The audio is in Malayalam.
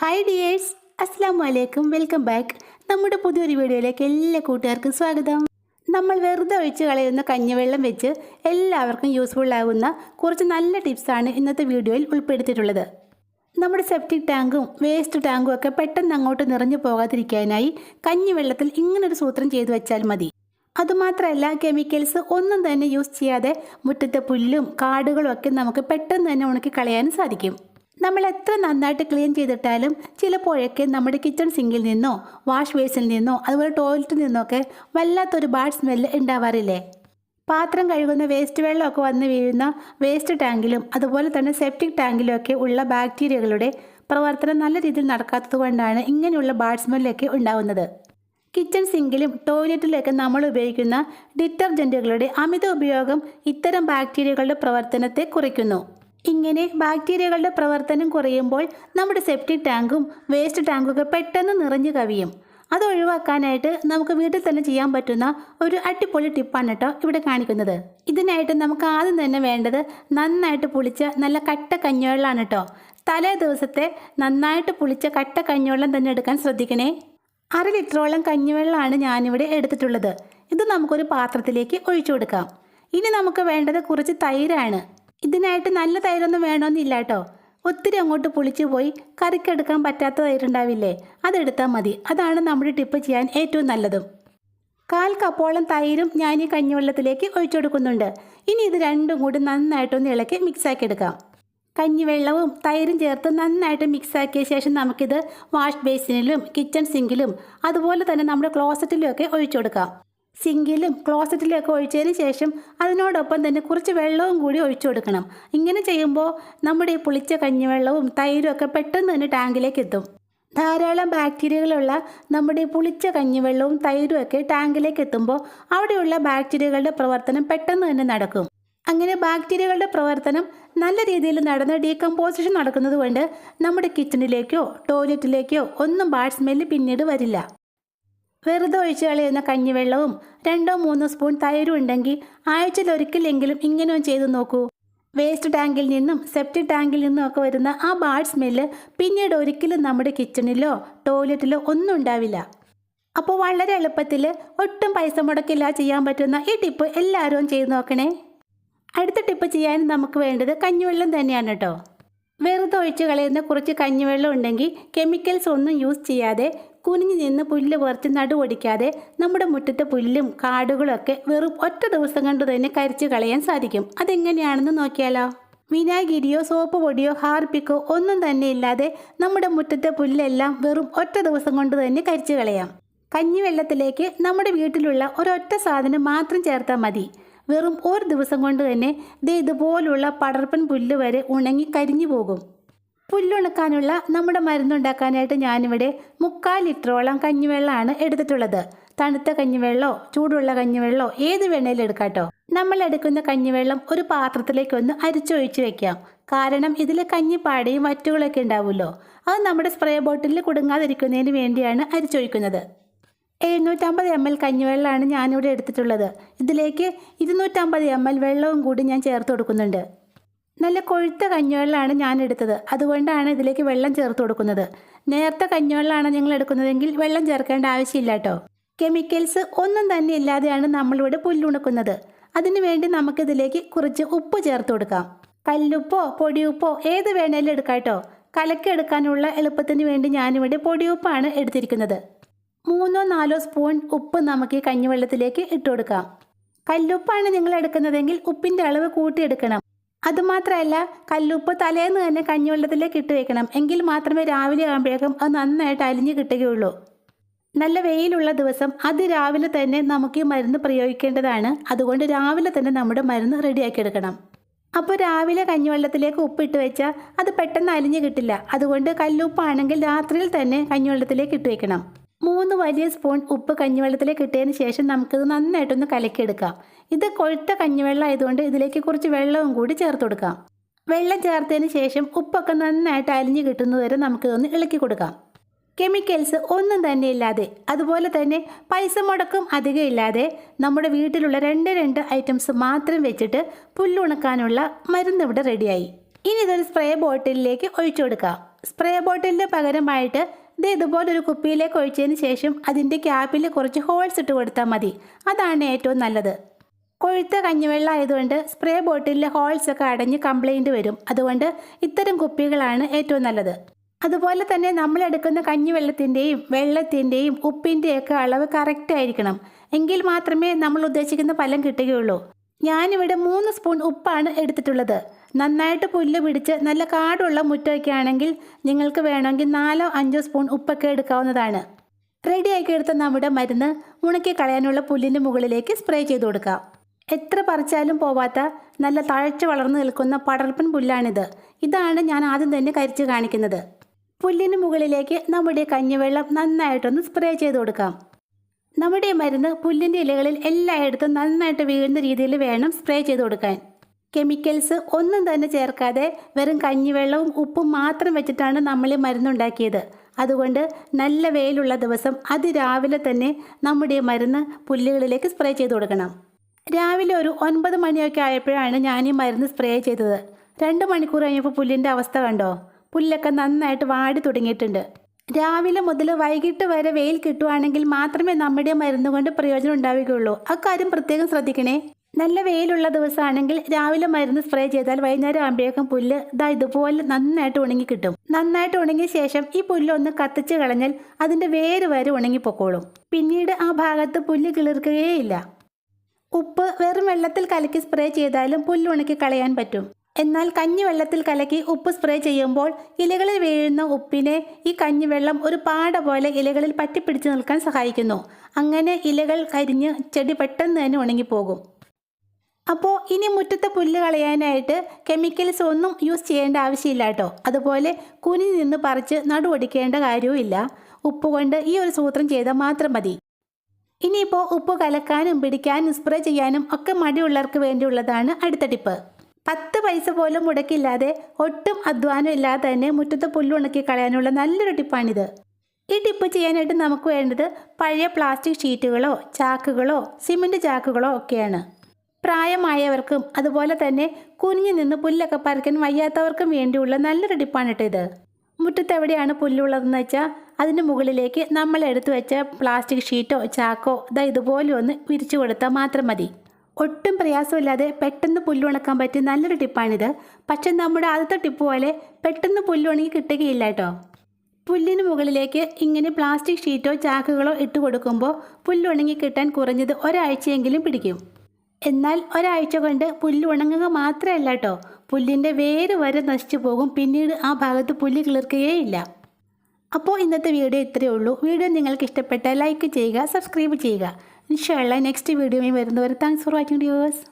ഹായ് ഡിയേഴ്സ് അസ്സാം വലൈക്കും വെൽക്കം ബാക്ക് നമ്മുടെ പുതിയൊരു വീഡിയോയിലേക്ക് എല്ലാ കൂട്ടുകാർക്കും സ്വാഗതം. നമ്മൾ വെറുതെ ഒഴിച്ച് കളയുന്ന കഞ്ഞിവെള്ളം വെച്ച് എല്ലാവർക്കും യൂസ്ഫുൾ ആകുന്ന കുറച്ച് നല്ല ടിപ്സാണ് ഇന്നത്തെ വീഡിയോയിൽ ഉൾപ്പെടുത്തിയിട്ടുള്ളത്. നമ്മുടെ സെപ്റ്റിക് ടാങ്കും വേസ്റ്റ് ടാങ്കും ഒക്കെ പെട്ടെന്ന് അങ്ങോട്ട് നിറഞ്ഞു പോകാതിരിക്കാനായി കഞ്ഞിവെള്ളത്തിൽ ഇങ്ങനൊരു സൂത്രം ചെയ്തു വെച്ചാൽ മതി. അതുമാത്രമല്ല കെമിക്കൽസ് ഒന്നും തന്നെ യൂസ് ചെയ്യാതെ മുറ്റത്തെ പുല്ലും കാടുകളും ഒക്കെ നമുക്ക് പെട്ടെന്ന് തന്നെ ഉണക്കി കളയാനും സാധിക്കും. നമ്മൾ എത്ര നന്നായിട്ട് ക്ലീൻ ചെയ്തിട്ടാലും ചിലപ്പോഴൊക്കെ നമ്മുടെ കിച്ചൺ സിങ്കിൽ നിന്നോ വാഷ് ബേസിൽ നിന്നോ അതുപോലെ ടോയ്ലറ്റിൽ നിന്നോ ഒക്കെ വല്ലാത്തൊരു ബാഡ് സ്മെല്ല് ഉണ്ടാവാറില്ലേ? പാത്രം കഴുകുന്ന വേസ്റ്റ് വെള്ളമൊക്കെ വന്ന് വീഴുന്ന വേസ്റ്റ് ടാങ്കിലും അതുപോലെ തന്നെ സെപ്റ്റിക് ടാങ്കിലും ഒക്കെ ഉള്ള ബാക്ടീരിയകളുടെ പ്രവർത്തനം നല്ല രീതിയിൽ നടക്കാത്തത് കൊണ്ടാണ് ഇങ്ങനെയുള്ള ബാഡ് സ്മെല്ലൊക്കെ ഉണ്ടാവുന്നത്. കിച്ചൺ സിങ്കിലും ടോയ്ലറ്റിലൊക്കെ നമ്മൾ ഉപയോഗിക്കുന്ന ഡിറ്റർജന്റുകളുടെ അമിത ഉപയോഗം ഇത്തരം ബാക്ടീരിയകളുടെ പ്രവർത്തനത്തെ കുറയ്ക്കുന്നു ഇങ്ങനെ ബാക്ടീരിയകളുടെ പ്രവർത്തനം കുറയുമ്പോൾ നമ്മുടെ സെപ്റ്റിക് ടാങ്കും വേസ്റ്റ് ടാങ്കൊക്കെ പെട്ടെന്ന് നിറഞ്ഞു കവിയും. അത് ഒഴിവാക്കാനായിട്ട് നമുക്ക് വീട്ടിൽ തന്നെ ചെയ്യാൻ പറ്റുന്ന ഒരു അടിപൊളി ടിപ്പാണ് കേട്ടോ ഇവിടെ കാണിക്കുന്നത്. ഇതിനായിട്ട് നമുക്ക് ആദ്യം തന്നെ വേണ്ടത് നന്നായിട്ട് പുളിച്ച നല്ല കട്ട കഞ്ഞുവെള്ളമാണ് കേട്ടോ തലേ ദിവസത്തെ നന്നായിട്ട് പുളിച്ച കട്ട കഞ്ഞുവെള്ളം തന്നെ എടുക്കാൻ ശ്രദ്ധിക്കണേ. അര ലിറ്ററോളം കഞ്ഞിവെള്ളമാണ് ഞാനിവിടെ എടുത്തിട്ടുള്ളത്. ഇത് നമുക്കൊരു പാത്രത്തിലേക്ക് ഒഴിച്ചു കൊടുക്കാം. ഇനി നമുക്ക് വേണ്ടത് കുറച്ച് തൈരാണ്. ഇതിനായിട്ട് നല്ല തൈരൊന്നും വേണമെന്നില്ല കേട്ടോ ഒത്തിരി അങ്ങോട്ട് പുളിച്ചു പോയി കറിക്കെടുക്കാൻ പറ്റാത്ത തൈരുണ്ടാവില്ലേ? അതെടുത്താൽ മതി. അതാണ് നമ്മുടെ ടിപ്പ് ചെയ്യാൻ ഏറ്റവും നല്ലതും. കാൽ കപ്പോളം തൈരും ഞാൻ ഈ കഞ്ഞിവെള്ളത്തിലേക്ക് ഒഴിച്ചു കൊടുക്കുന്നുണ്ട്. ഇനി ഇത് രണ്ടും കൂടി നന്നായിട്ടൊന്ന് ഇളക്കി മിക്സാക്കി എടുക്കാം. കഞ്ഞിവെള്ളവും തൈരും ചേർത്ത് നന്നായിട്ട് മിക്സാക്കിയ ശേഷം നമുക്കിത് വാഷ് ബേസിനിലും കിച്ചൺ സിങ്കിലും അതുപോലെ തന്നെ നമ്മുടെ ക്ലോസറ്റിലും ഒക്കെ ഒഴിച്ചു കൊടുക്കാം. സിങ്കിലും ക്ലോസറ്റിലൊക്കെ ഒഴിച്ചതിന് ശേഷം അതിനോടൊപ്പം തന്നെ കുറച്ച് വെള്ളവും കൂടി ഒഴിച്ചു കൊടുക്കണം. ഇങ്ങനെ ചെയ്യുമ്പോൾ നമ്മുടെ ഈ പുളിച്ച കഞ്ഞിവെള്ളവും തൈരും ഒക്കെ പെട്ടെന്ന് തന്നെ ടാങ്കിലേക്ക് എത്തും. ധാരാളം ബാക്ടീരിയകളുള്ള നമ്മുടെ പുളിച്ച കഞ്ഞിവെള്ളവും തൈരും ഒക്കെ ടാങ്കിലേക്ക് എത്തുമ്പോൾ അവിടെയുള്ള ബാക്ടീരിയകളുടെ പ്രവർത്തനം പെട്ടെന്ന് തന്നെ നടക്കും. അങ്ങനെ ബാക്ടീരിയകളുടെ പ്രവർത്തനം നല്ല രീതിയിൽ നടന്ന് ഡീകമ്പോസിഷൻ നടക്കുന്നത് കൊണ്ട് നമ്മുടെ കിച്ചണിലേക്കോ ടോയ്ലറ്റിലേക്കോ ഒന്നും ബാഡ് സ്മെല്ല് പിന്നീട് വരില്ല. വെറുതെ ഒഴിച്ചു കളയുന്ന കഞ്ഞിവെള്ളവും രണ്ടോ മൂന്നോ സ്പൂൺ തൈരും ഉണ്ടെങ്കിൽ ആഴ്ചയിൽ ഒരിക്കലെങ്കിലും ഇങ്ങനെയും ചെയ്തു നോക്കൂ. വേസ്റ്റ് ടാങ്കിൽ നിന്നും സെപ്റ്റിക് ടാങ്കിൽ നിന്നും ഒക്കെ വരുന്ന ആ ബാഡ് സ്മെല്ല് പിന്നീട് ഒരിക്കലും നമ്മുടെ കിച്ചണിലോ ടോയ്ലറ്റിലോ ഒന്നും ഉണ്ടാവില്ല. അപ്പോൾ വളരെ എളുപ്പത്തിൽ ഒട്ടും പൈസ മുടക്കില്ല ചെയ്യാൻ പറ്റുന്ന ഈ ടിപ്പ് എല്ലാവരും ചെയ്തു നോക്കണേ. അടുത്ത ടിപ്പ് ചെയ്യാൻ നമുക്ക് വേണ്ടത് കഞ്ഞിവെള്ളം തന്നെയാണ് കേട്ടോ. വെറുതെ ഒഴിച്ച് കളയുന്ന കുറച്ച് കഞ്ഞിവെള്ളം ഉണ്ടെങ്കിൽ കെമിക്കൽസ് ഒന്നും യൂസ് ചെയ്യാതെ കുനിഞ്ഞു നിന്ന് പുല്ല് പറിച്ച് നടുവൊടിക്കാതെ നമ്മുടെ മുറ്റത്തെ പുല്ലും കാടുകളൊക്കെ വെറും ഒറ്റ ദിവസം കൊണ്ട് തന്നെ കരിച്ചു കളയാൻ സാധിക്കും. അതെങ്ങനെയാണെന്ന് നോക്കിയാലോ? വിനാഗിരിയോ സോപ്പ് പൊടിയോ ഹാർപ്പിക്കോ ഒന്നും തന്നെ ഇല്ലാതെ നമ്മുടെ മുറ്റത്തെ പുല്ലെല്ലാം വെറും ഒറ്റ ദിവസം കൊണ്ട് തന്നെ കരിച്ചു കളയാം. കഞ്ഞിവെള്ളത്തിലേക്ക് നമ്മുടെ വീട്ടിലുള്ള ഒരൊറ്റ സാധനം മാത്രം ചേർത്താൽ മതി. വെറും ഒരു ദിവസം കൊണ്ട് തന്നെ ദേ ഇതുപോലുള്ള പടർപ്പൻ പുല്ല് വരെ ഉണങ്ങി കരിഞ്ഞു പോകും. പുല്ലുണക്കാനുള്ള നമ്മുടെ മരുന്നുണ്ടാക്കാനായിട്ട് ഞാനിവിടെ മുക്കാൽ ലിറ്ററോളം കഞ്ഞിവെള്ളമാണ് എടുത്തിട്ടുള്ളത്. തണുത്ത കഞ്ഞിവെള്ളമോ ചൂടുള്ള കഞ്ഞിവെള്ളമോ ഏത് വേണേലും എടുക്കാട്ടോ. നമ്മൾ എടുക്കുന്ന കഞ്ഞിവെള്ളം ഒരു പാത്രത്തിലേക്ക് ഒന്ന് അരിച്ചൊഴിച്ച് വെക്കാം. കാരണം ഇതിൽ കഞ്ഞിപ്പാടയും വറ്റുകളൊക്കെ ഉണ്ടാവുമല്ലോ. അത് നമ്മുടെ സ്പ്രേ ബോട്ടിലിൽ കുടുങ്ങാതിരിക്കുന്നതിന് വേണ്ടിയാണ് അരിച്ചൊഴിക്കുന്നത്. എഴുന്നൂറ്റമ്പത് എം എൽ കഞ്ഞിവെള്ളമാണ് ഞാനിവിടെ എടുത്തിട്ടുള്ളത്. ഇതിലേക്ക് ഇരുന്നൂറ്റമ്പത് എം എൽ വെള്ളവും കൂടി ഞാൻ ചേർത്ത് കൊടുക്കുന്നുണ്ട്. നല്ല കൊഴുത്ത കഞ്ഞിവെള്ളമാണ് ഞാൻ എടുത്തത് അതുകൊണ്ടാണ് ഇതിലേക്ക് വെള്ളം ചേർത്ത് കൊടുക്കുന്നത്. നേരത്തെ കഞ്ഞിവെള്ളമാണ് നിങ്ങൾ എടുക്കുന്നതെങ്കിൽ വെള്ളം ചേർക്കേണ്ട ആവശ്യമില്ല കേട്ടോ. കെമിക്കൽസ് ഒന്നും തന്നെ ഇല്ലാതെയാണ് നമ്മളിവിടെ പുല്ലുണക്കുന്നത്. അതിനു വേണ്ടി നമുക്കിതിലേക്ക് കുറച്ച് ഉപ്പ് ചേർത്ത് കൊടുക്കാം. കല്ലുപ്പോ പൊടിയുപ്പോ ഏത് വേണേലും എടുക്കാം കേട്ടോ. കലക്കെടുക്കാനുള്ള എളുപ്പത്തിന് വേണ്ടി ഞാനിവിടെ പൊടിയുപ്പാണ് എടുത്തിരിക്കുന്നത്. മൂന്നോ നാലോ സ്പൂൺ ഉപ്പ് നമുക്ക് ഈ കഞ്ഞിവെള്ളത്തിലേക്ക് ഇട്ട് കൊടുക്കാം. കല്ലുപ്പാണ് നിങ്ങൾ എടുക്കുന്നതെങ്കിൽ ഉപ്പിന്റെ അളവ് കൂട്ടിയെടുക്കണം. അതുമാത്രമല്ല കല്ലുപ്പ് തലേന്ന് തന്നെ കഞ്ഞിവെള്ളത്തിലേക്ക് ഇട്ട് വെക്കണം. എങ്കിൽ മാത്രമേ രാവിലെ ആകുമ്പോഴേക്കും അത് നന്നായിട്ട് അലിഞ്ഞ് കിട്ടുകയുള്ളൂ. നല്ല വെയിലുള്ള ദിവസം അത് രാവിലെ തന്നെ നമുക്ക് ഈ മരുന്ന് പ്രയോഗിക്കേണ്ടതാണ്. അതുകൊണ്ട് രാവിലെ തന്നെ നമ്മുടെ മരുന്ന് റെഡിയാക്കി എടുക്കണം. അപ്പോൾ രാവിലെ കഞ്ഞിവെള്ളത്തിലേക്ക് ഉപ്പിട്ട് വെച്ചാൽ അത് പെട്ടെന്ന് അലിഞ്ഞ് കിട്ടില്ല. അതുകൊണ്ട് കല്ലുപ്പാണെങ്കിൽ രാത്രിയിൽ തന്നെ കഞ്ഞിവെള്ളത്തിലേക്ക് ഇട്ട് വെക്കണം. മൂന്ന് വലിയ സ്പൂൺ ഉപ്പ് കഞ്ഞിവെള്ളത്തിലേക്ക് ഇട്ടതിന് ശേഷം നമുക്കിത് നന്നായിട്ടൊന്ന് കലക്കിയെടുക്കാം. ഇത് കൊഴുത്ത കഞ്ഞിവെള്ളം ആയതുകൊണ്ട് ഇതിലേക്ക് കുറച്ച് വെള്ളവും കൂടി ചേർത്ത് കൊടുക്കാം. വെള്ളം ചേർത്തതിന് ശേഷം ഉപ്പൊക്കെ നന്നായിട്ട് അലിഞ്ഞ് കിട്ടുന്നതുവരെ നമുക്കിതൊന്ന് ഇളക്കി കൊടുക്കാം. കെമിക്കൽസ് ഒന്നും തന്നെ ഇല്ലാതെ അതുപോലെ തന്നെ പൈസ മുടക്കും അധികം ഇല്ലാതെ നമ്മുടെ വീട്ടിലുള്ള രണ്ട് രണ്ട് ഐറ്റംസ് മാത്രം വെച്ചിട്ട് പുല്ലുണക്കാനുള്ള മരുന്ന് ഇവിടെ റെഡിയായി ഇനി ഇതൊരു സ്പ്രേ ബോട്ടിലിലേക്ക് ഒഴിച്ചു കൊടുക്കാം. സ്പ്രേ ബോട്ടിലിന് പകരമായിട്ട് ഇത് ഇതുപോലൊരു കുപ്പിയിലേക്ക് ഒഴിച്ചതിന് ശേഷം അതിന്റെ ക്യാപ്പിൽ കുറച്ച് ഹോൾസ് ഇട്ട് കൊടുത്താൽ മതി. അതാണ് ഏറ്റവും നല്ലത്. കൊഴുത്ത കഞ്ഞിവെള്ളം ആയതുകൊണ്ട് സ്പ്രേ ബോട്ടിലിലെ ഹോൾസ് ഒക്കെ അടഞ്ഞ് കംപ്ലൈന്റ് വരും. അതുകൊണ്ട് ഇത്തരം കുപ്പികളാണ് ഏറ്റവും നല്ലത്. അതുപോലെ തന്നെ നമ്മൾ എടുക്കുന്ന കഞ്ഞിവെള്ളത്തിന്റെയും വെള്ളത്തിന്റെയും ഉപ്പിന്റെയൊക്കെ അളവ് കറക്റ്റ് ആയിരിക്കണം. എങ്കിൽ മാത്രമേ നമ്മൾ ഉദ്ദേശിക്കുന്ന ഫലം കിട്ടുകയുള്ളൂ. ഞാനിവിടെ മൂന്ന് സ്പൂൺ ഉപ്പാണ് എടുത്തിട്ടുള്ളത്. നന്നായിട്ട് പുല്ല് പിടിച്ച് നല്ല കാടുള്ള മുറ്റമൊക്കെ ആണെങ്കിൽ നിങ്ങൾക്ക് വേണമെങ്കിൽ നാലോ അഞ്ചോ സ്പൂൺ ഉപ്പൊക്കെ എടുക്കാവുന്നതാണ്. റെഡിയാക്കി എടുത്ത നമ്മുടെ മരുന്ന് ഉണക്കി കളയാനുള്ള പുല്ലിന്റെ മുകളിലേക്ക് സ്പ്രേ ചെയ്ത് കൊടുക്കാം. എത്ര പറിച്ചാലും പോവാത്ത നല്ല തഴച്ച് വളർന്നു നിൽക്കുന്ന പടർപ്പൻ പുല്ലാണിത്. ഇതാണ് ഞാൻ ആദ്യം തന്നെ കരിച്ച് കാണിക്കുന്നത്. പുല്ലിന് മുകളിലേക്ക് നമ്മുടെ കഞ്ഞിവെള്ളം നന്നായിട്ടൊന്ന് സ്പ്രേ ചെയ്ത് കൊടുക്കാം. നമ്മുടെ മരുന്ന് പുല്ലിന്റെ ഇലകളിൽ എല്ലായിടത്തും നന്നായിട്ട് വീഴുന്ന രീതിയിൽ വേണം സ്പ്രേ ചെയ്ത് കൊടുക്കാൻ. കെമിക്കൽസ് ഒന്നും തന്നെ ചേർക്കാതെ വെറും കഞ്ഞിവെള്ളവും ഉപ്പും മാത്രം വെച്ചിട്ടാണ് നമ്മൾ ഈ മരുന്നുണ്ടാക്കിയത്. അതുകൊണ്ട് നല്ല വെയിലുള്ള ദിവസം അതിരാവിലെ തന്നെ നമ്മുടെ മരുന്ന് പുല്ലുകളിലേക്ക് സ്പ്രേ ചെയ്ത് കൊടുക്കണം. രാവിലെ ഒരു ഒൻപത് മണിയൊക്കെ ആയപ്പോഴാണ് ഞാൻ ഈ മരുന്ന് സ്പ്രേ ചെയ്തത്. രണ്ട് മണിക്കൂർ കഴിഞ്ഞപ്പോൾ പുല്ലിന്റെ അവസ്ഥ കണ്ടോ? പുല്ലൊക്കെ നന്നായിട്ട് വാടി തുടങ്ങിയിട്ടുണ്ട്. രാവിലെ മുതൽ വൈകിട്ട് വരെ വെയിൽ കിട്ടുവാണെങ്കിൽ മാത്രമേ നമ്മുടെ മരുന്ന് കൊണ്ട് പ്രയോജനം ഉണ്ടാവുകയുള്ളൂ. അക്കാര്യം പ്രത്യേകം ശ്രദ്ധിക്കണേ. നല്ല വെയിലുള്ള ദിവസമാണെങ്കിൽ രാവിലെ മരുന്ന് സ്പ്രേ ചെയ്താൽ വൈകുന്നേരം ആകുമ്പോഴേക്കും പുല്ല് ഇതാ ഇതുപോലെ നന്നായിട്ട് ഉണങ്ങി കിട്ടും. നന്നായിട്ട് ഉണങ്ങിയ ശേഷം ഈ പുല്ലൊന്ന് കത്തിച്ച് കളഞ്ഞാൽ അതിന്റെ വേര് വരെ ഉണങ്ങിപ്പോക്കോളും. പിന്നീട് ആ ഭാഗത്ത് പുല്ല് കിളിർക്കുകയേ ഇല്ല. ഉപ്പ് വെറും വെള്ളത്തിൽ കലക്കി സ്പ്രേ ചെയ്താലും പുല്ല് ഉണക്കി കളയാൻ പറ്റും. എന്നാൽ കഞ്ഞിവെള്ളത്തിൽ കലക്കി ഉപ്പ് സ്പ്രേ ചെയ്യുമ്പോൾ ഇലകളിൽ വീഴുന്ന ഉപ്പിനെ ഈ കഞ്ഞിവെള്ളം ഒരു പാട പോലെ ഇലകളിൽ പറ്റിപ്പിടിച്ച് നിൽക്കാൻ സഹായിക്കുന്നു. അങ്ങനെ ഇലകൾ കരിഞ്ഞ് ചെടി പെട്ടെന്ന് തന്നെ ഉണങ്ങിപ്പോകും. അപ്പോൾ ഇനി മുറ്റത്തെ പുല്ല് കളയാനായിട്ട് കെമിക്കൽസ് ഒന്നും യൂസ് ചെയ്യേണ്ട ആവശ്യമില്ല കേട്ടോ. അതുപോലെ കുനി നിന്ന് പറിച്ച് നടുവടിക്കേണ്ട കാര്യവുമില്ല. ഉപ്പ് കൊണ്ട് ഈ ഒരു സൂത്രം ചെയ്താൽ മാത്രം മതി. ഇനിയിപ്പോൾ ഉപ്പ് കലക്കാനും പിടിക്കാനും സ്പ്രേ ചെയ്യാനും ഒക്കെ മടിയുള്ളവർക്ക് വേണ്ടിയുള്ളതാണ് അടുത്ത ടിപ്പ്. പത്ത് പൈസ പോലും മുടക്കില്ലാതെ ഒട്ടും അധ്വാനം ഇല്ലാതെ തന്നെ മുറ്റത്ത് പുല്ലുണക്കി കളയാനുള്ള നല്ലൊരു ടിപ്പാണിത്. ഈ ടിപ്പ് ചെയ്യാനായിട്ട് നമുക്ക് വേണ്ടത് പഴയ പ്ലാസ്റ്റിക് ഷീറ്റുകളോ ചാക്കുകളോ സിമന്റ് ചാക്കുകളോ ഒക്കെയാണ്. പ്രായമായവർക്കും അതുപോലെ തന്നെ കുനിഞ്ഞു നിന്ന് പുല്ലൊക്കെ പറിക്കാൻ വയ്യാത്തവർക്കും വേണ്ടിയുള്ള നല്ലൊരു ടിപ്പാണ് കേട്ടോ ഇത്. മുറ്റത്ത് എവിടെയാണ് പുല്ലുള്ളതെന്ന് വെച്ചാൽ അതിന്റെ മുകളിലേക്ക് നമ്മൾ എടുത്തു വെച്ച പ്ലാസ്റ്റിക് ഷീറ്റോ ചാക്കോ ഇതാ ഇതുപോലെ ഒന്ന് വിരിച്ചു കൊടുത്താൽ മാത്രം മതി. ഒട്ടും പ്രയാസമില്ലാതെ പെട്ടെന്ന് പുല്ലുണക്കാൻ പറ്റിയ നല്ലൊരു ടിപ്പാണിത്. പക്ഷെ നമ്മുടെ ആദ്യത്തെ ടിപ്പ് പോലെ പെട്ടെന്ന് പുല്ലുണങ്ങി കിട്ടുകയില്ല കേട്ടോ. പുല്ലിന് മുകളിലേക്ക് ഇങ്ങനെ പ്ലാസ്റ്റിക് ഷീറ്റോ ചാക്കുകളോ ഇട്ട് കൊടുക്കുമ്പോൾ പുല്ലുണങ്ങി കിട്ടാൻ കുറഞ്ഞത് ഒരാഴ്ചയെങ്കിലും പിടിക്കും. എന്നാൽ ഒരാഴ്ച കൊണ്ട് പുല്ല് ഉണങ്ങുക മാത്രമല്ല കേട്ടോ. പുല്ലിന്റെ വേര് വരെ നശിച്ചു പോകും. പിന്നീട് ആ ഭാഗത്ത് പുല്ല് കിളിർക്കുകയേയില്ല അപ്പോൾ ഇന്നത്തെ വീഡിയോ ഇത്രയേ ഉള്ളൂ. വീഡിയോ നിങ്ങൾക്ക് ഇഷ്ടപ്പെട്ടാൽ ലൈക്ക് ചെയ്യുക സബ്സ്ക്രൈബ് ചെയ്യുക. ഇൻഷാല്ല നെക്സ്റ്റ് വീഡിയോയിൽ വരുന്നവർ താങ്ക്സ് ഫോർ വാച്ചിങ് വ്യൂവേഴ്സ്